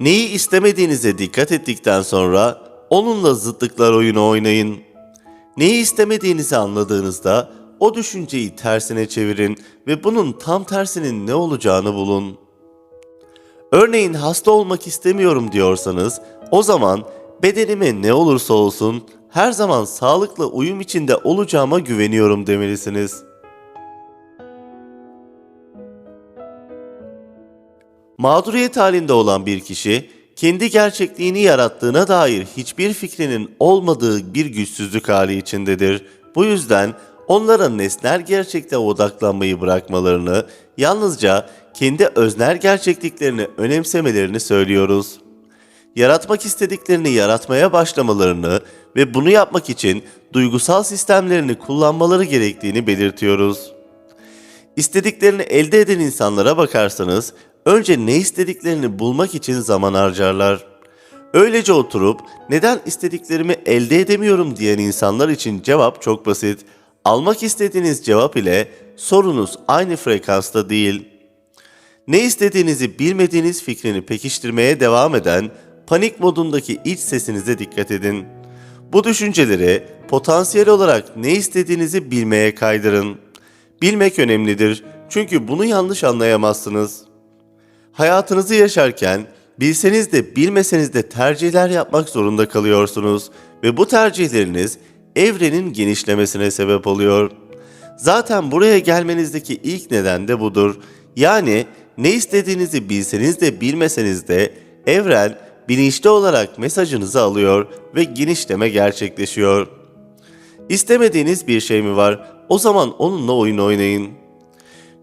Neyi istemediğinize dikkat ettikten sonra onunla zıtlıklar oyunu oynayın. Neyi istemediğinizi anladığınızda o düşünceyi tersine çevirin ve bunun tam tersinin ne olacağını bulun. Örneğin hasta olmak istemiyorum diyorsanız o zaman bedenime ne olursa olsun her zaman sağlıklı uyum içinde olacağıma güveniyorum demelisiniz. Mağduriyet halinde olan bir kişi kendi gerçekliğini yarattığına dair hiçbir fikrinin olmadığı bir güçsüzlük hali içindedir. Bu yüzden onlara nesnel gerçekte odaklanmayı bırakmalarını, yalnızca kendi öznel gerçekliklerini önemsemelerini söylüyoruz. Yaratmak istediklerini yaratmaya başlamalarını ve bunu yapmak için duygusal sistemlerini kullanmaları gerektiğini belirtiyoruz. İstediklerini elde eden insanlara bakarsanız önce ne istediklerini bulmak için zaman harcarlar. Öylece oturup neden istediklerimi elde edemiyorum diyen insanlar için cevap çok basit. Almak istediğiniz cevap ile sorunuz aynı frekansta değil. Ne istediğinizi bilmediğiniz fikrini pekiştirmeye devam eden panik modundaki iç sesinize dikkat edin. Bu düşünceleri potansiyel olarak ne istediğinizi bilmeye kaydırın. Bilmek önemlidir çünkü bunu yanlış anlayamazsınız. Hayatınızı yaşarken bilseniz de bilmeseniz de tercihler yapmak zorunda kalıyorsunuz ve bu tercihleriniz evrenin genişlemesine sebep oluyor. Zaten buraya gelmenizdeki ilk neden de budur. Yani ne istediğinizi bilseniz de bilmeseniz de evren bilinçli olarak mesajınızı alıyor ve genişleme gerçekleşiyor. İstemediğiniz bir şey mi var? O zaman onunla oyun oynayın.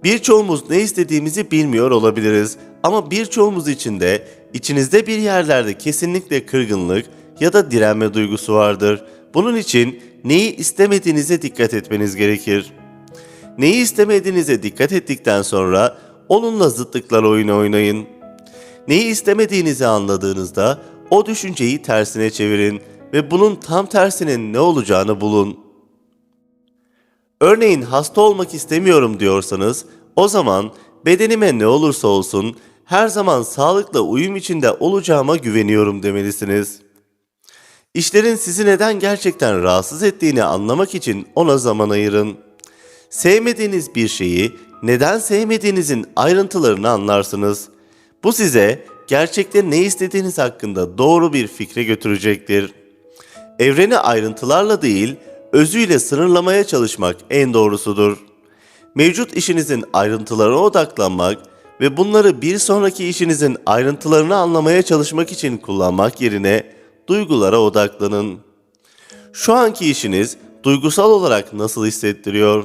Birçoğumuz ne istediğimizi bilmiyor olabiliriz ama birçoğumuz için de içinizde bir yerlerde kesinlikle kırgınlık ya da direnme duygusu vardır. Bunun için neyi istemediğinize dikkat etmeniz gerekir. Neyi istemediğinize dikkat ettikten sonra onunla zıtlıklar oyunu oynayın. Neyi istemediğinizi anladığınızda o düşünceyi tersine çevirin ve bunun tam tersinin ne olacağını bulun. Örneğin hasta olmak istemiyorum diyorsanız o zaman bedenime ne olursa olsun her zaman sağlıkla uyum içinde olacağıma güveniyorum demelisiniz. İşlerin sizi neden gerçekten rahatsız ettiğini anlamak için ona zaman ayırın. Sevmediğiniz bir şeyi neden sevmediğinizin ayrıntılarını anlarsınız. Bu size gerçekte ne istediğiniz hakkında doğru bir fikre götürecektir. Evreni ayrıntılarla değil, özüyle sınırlamaya çalışmak en doğrusudur. Mevcut işinizin ayrıntılarına odaklanmak ve bunları bir sonraki işinizin ayrıntılarını anlamaya çalışmak için kullanmak yerine duygulara odaklanın. Şu anki işiniz duygusal olarak nasıl hissettiriyor?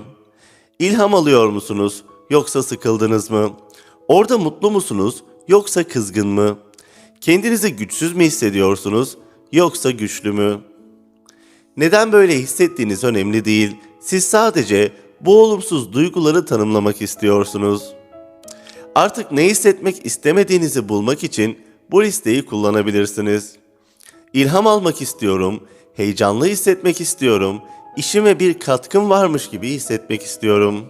İlham alıyor musunuz yoksa sıkıldınız mı? Orada mutlu musunuz yoksa kızgın mı? Kendinizi güçsüz mü hissediyorsunuz yoksa güçlü mü? Neden böyle hissettiğiniz önemli değil. Siz sadece bu olumsuz duyguları tanımlamak istiyorsunuz. Artık ne hissetmek istemediğinizi bulmak için bu listeyi kullanabilirsiniz. İlham almak istiyorum, heyecanlı hissetmek istiyorum, işime bir katkım varmış gibi hissetmek istiyorum.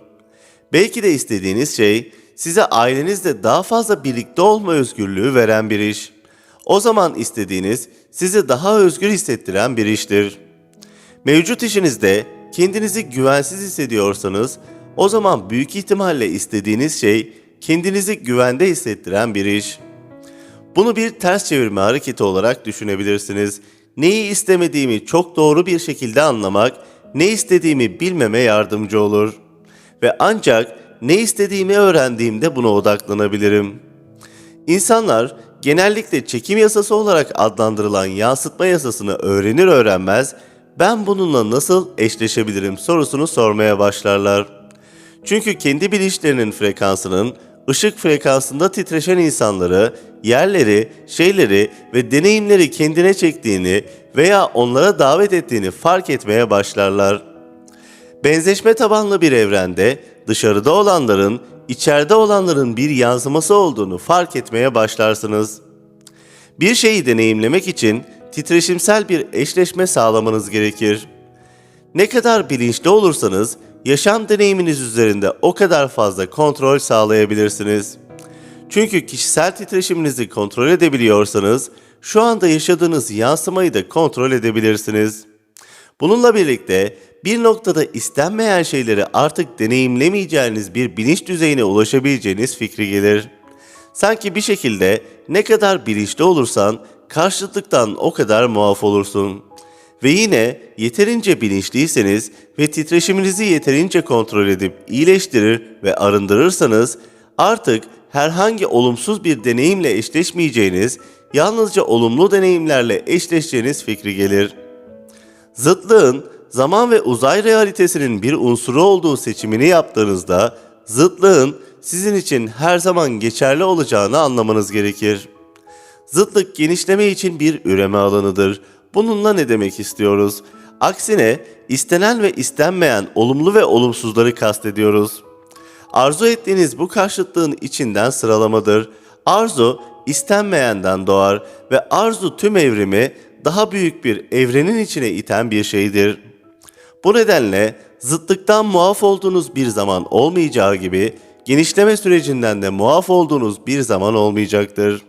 Belki de istediğiniz şey size ailenizle daha fazla birlikte olma özgürlüğü veren bir iş. O zaman istediğiniz sizi daha özgür hissettiren bir iştir. Mevcut işinizde kendinizi güvensiz hissediyorsanız o zaman büyük ihtimalle istediğiniz şey kendinizi güvende hissettiren bir iş. Bunu bir ters çevirme hareketi olarak düşünebilirsiniz. Neyi istemediğimi çok doğru bir şekilde anlamak, ne istediğimi bilmeme yardımcı olur. Ve ancak ne istediğimi öğrendiğimde buna odaklanabilirim. İnsanlar genellikle çekim yasası olarak adlandırılan yansıtma yasasını öğrenir öğrenmez ben bununla nasıl eşleşebilirim sorusunu sormaya başlarlar. Çünkü kendi bilinçlerinin frekansının ışık frekansında titreşen insanları, yerleri, şeyleri ve deneyimleri kendine çektiğini veya onlara davet ettiğini fark etmeye başlarlar. Benzeşme tabanlı bir evrende dışarıda olanların içeride olanların bir yansıması olduğunu fark etmeye başlarsınız. Bir şeyi deneyimlemek için titreşimsel bir eşleşme sağlamanız gerekir. Ne kadar bilinçli olursanız yaşam deneyiminiz üzerinde o kadar fazla kontrol sağlayabilirsiniz. Çünkü kişisel titreşiminizi kontrol edebiliyorsanız şu anda yaşadığınız yansımayı da kontrol edebilirsiniz. Bununla birlikte bir noktada istenmeyen şeyleri artık deneyimlemeyeceğiniz bir bilinç düzeyine ulaşabileceğiniz fikri gelir. Sanki bir şekilde ne kadar bilinçli olursan karşıtlıktan o kadar muaf olursun. Ve yine yeterince bilinçliyseniz ve titreşiminizi yeterince kontrol edip iyileştirir ve arındırırsanız artık herhangi olumsuz bir deneyimle eşleşmeyeceğiniz, yalnızca olumlu deneyimlerle eşleşeceğiniz fikri gelir. Zıtlığın zaman ve uzay realitesinin bir unsuru olduğu seçimini yaptığınızda zıtlığın sizin için her zaman geçerli olacağını anlamanız gerekir. Zıtlık genişleme için bir üreme alanıdır. Bununla ne demek istiyoruz? Aksine istenen ve istenmeyen olumlu ve olumsuzları kastediyoruz. Arzu ettiğiniz bu karşıtlığın içinden sıralamadır. Arzu istenmeyenden doğar ve arzu tüm evrimi daha büyük bir evrenin içine iten bir şeydir. Bu nedenle zıtlıktan muaf olduğunuz bir zaman olmayacağı gibi genişleme sürecinden de muaf olduğunuz bir zaman olmayacaktır.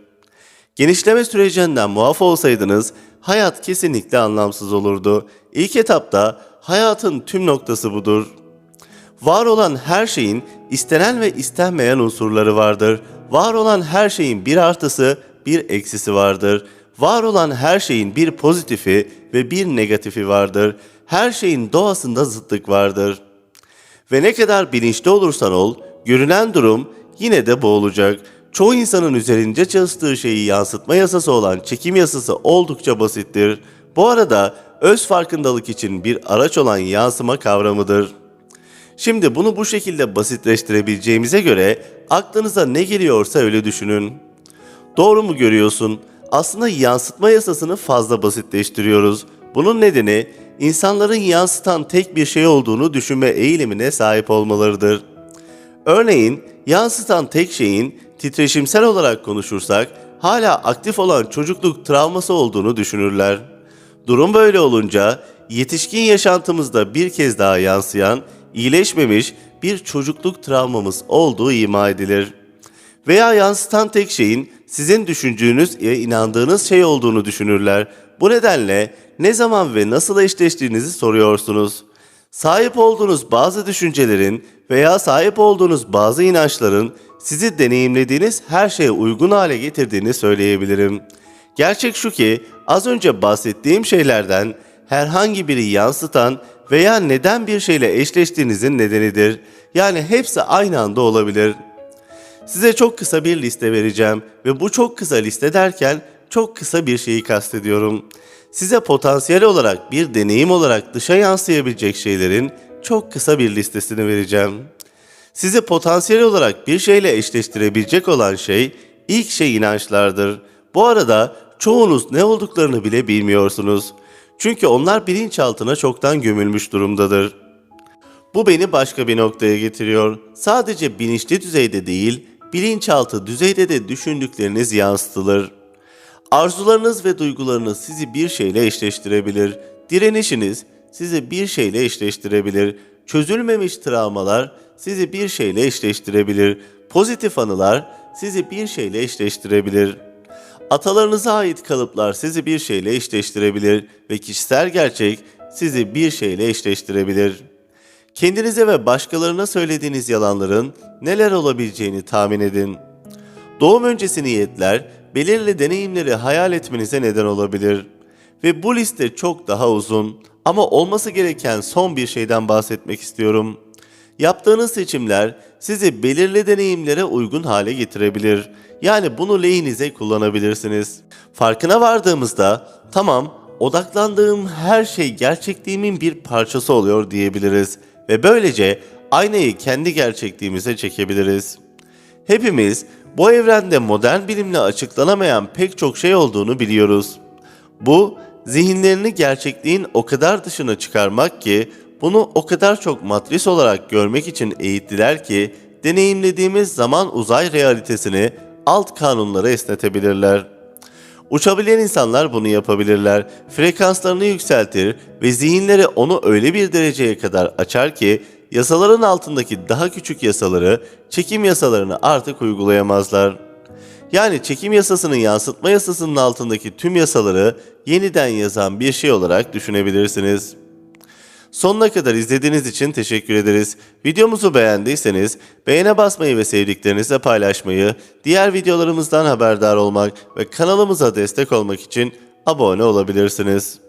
Genişleme sürecinden muaf olsaydınız hayat kesinlikle anlamsız olurdu. İlk etapta hayatın tüm noktası budur. Var olan her şeyin istenen ve istenmeyen unsurları vardır. Var olan her şeyin bir artısı, bir eksisi vardır. Var olan her şeyin bir pozitifi ve bir negatifi vardır. Her şeyin doğasında zıtlık vardır. Ve ne kadar bilinçli olursan ol, görünen durum yine de bu olacak. Çoğu insanın üzerinde çalıştığı şeyi yansıtma yasası olan çekim yasası oldukça basittir. Bu arada öz farkındalık için bir araç olan yansıma kavramıdır. Şimdi bunu bu şekilde basitleştirebileceğimize göre aklınıza ne geliyorsa öyle düşünün. Doğru mu görüyorsun? Aslında yansıtma yasasını fazla basitleştiriyoruz. Bunun nedeni insanların yansıtan tek bir şey olduğunu düşünme eğilimine sahip olmalarıdır. Örneğin yansıtan tek şeyin titreşimsel olarak konuşursak hala aktif olan çocukluk travması olduğunu düşünürler. Durum böyle olunca yetişkin yaşantımızda bir kez daha yansıyan, iyileşmemiş bir çocukluk travmamız olduğu ima edilir. Veya yansıtan tek şeyin sizin düşündüğünüz ve inandığınız şey olduğunu düşünürler. Bu nedenle ne zaman ve nasıl eşleştiğinizi soruyorsunuz. Sahip olduğunuz bazı düşüncelerin veya sahip olduğunuz bazı inançların sizi deneyimlediğiniz her şeye uygun hale getirdiğini söyleyebilirim. Gerçek şu ki az önce bahsettiğim şeylerden herhangi biri yansıtan veya neden bir şeyle eşleştiğinizin nedenidir. Yani hepsi aynı anda olabilir. Size çok kısa bir liste vereceğim ve bu çok kısa liste derken çok kısa bir şeyi kastediyorum. Size potansiyel olarak bir deneyim olarak dışa yansıyabilecek şeylerin çok kısa bir listesini vereceğim. Sizi potansiyel olarak bir şeyle eşleştirebilecek olan şey ilk şey inançlardır. Bu arada çoğunuz ne olduklarını bile bilmiyorsunuz. Çünkü onlar bilinçaltına çoktan gömülmüş durumdadır. Bu beni başka bir noktaya getiriyor. Sadece bilinçli düzeyde değil, bilinçaltı düzeyde de düşündükleriniz yansıtılır. Arzularınız ve duygularınız sizi bir şeyle eşleştirebilir. Direnişiniz sizi bir şeyle eşleştirebilir. Çözülmemiş travmalar sizi bir şeyle eşleştirebilir. Pozitif anılar sizi bir şeyle eşleştirebilir. Atalarınıza ait kalıplar sizi bir şeyle eşleştirebilir ve kişisel gerçek sizi bir şeyle eşleştirebilir. Kendinize ve başkalarına söylediğiniz yalanların neler olabileceğini tahmin edin. Doğum öncesi niyetler belirli deneyimleri hayal etmenize neden olabilir. Ve bu liste çok daha uzun ama olması gereken son bir şeyden bahsetmek istiyorum. Yaptığınız seçimler sizi belirli deneyimlere uygun hale getirebilir. Yani bunu lehinize kullanabilirsiniz. Farkına vardığımızda tamam odaklandığım her şey gerçekliğimin bir parçası oluyor diyebiliriz ve böylece aynayı kendi gerçekliğimize çekebiliriz. Hepimiz bu evrende modern bilimle açıklanamayan pek çok şey olduğunu biliyoruz. Bu zihinlerini gerçekliğin o kadar dışına çıkarmak ki bunu o kadar çok matris olarak görmek için eğittiler ki deneyimlediğimiz zaman uzay realitesini alt kanunlara esnetebilirler. Uçabilen insanlar bunu yapabilirler. Frekanslarını yükseltir ve zihinleri onu öyle bir dereceye kadar açar ki yasaların altındaki daha küçük yasaları, çekim yasalarını artık uygulayamazlar. Yani çekim yasasının yansıtma yasasının altındaki tüm yasaları yeniden yazan bir şey olarak düşünebilirsiniz. Sonuna kadar izlediğiniz için teşekkür ederiz. Videomuzu beğendiyseniz beğene basmayı ve sevdiklerinizle paylaşmayı, diğer videolarımızdan haberdar olmak ve kanalımıza destek olmak için abone olabilirsiniz.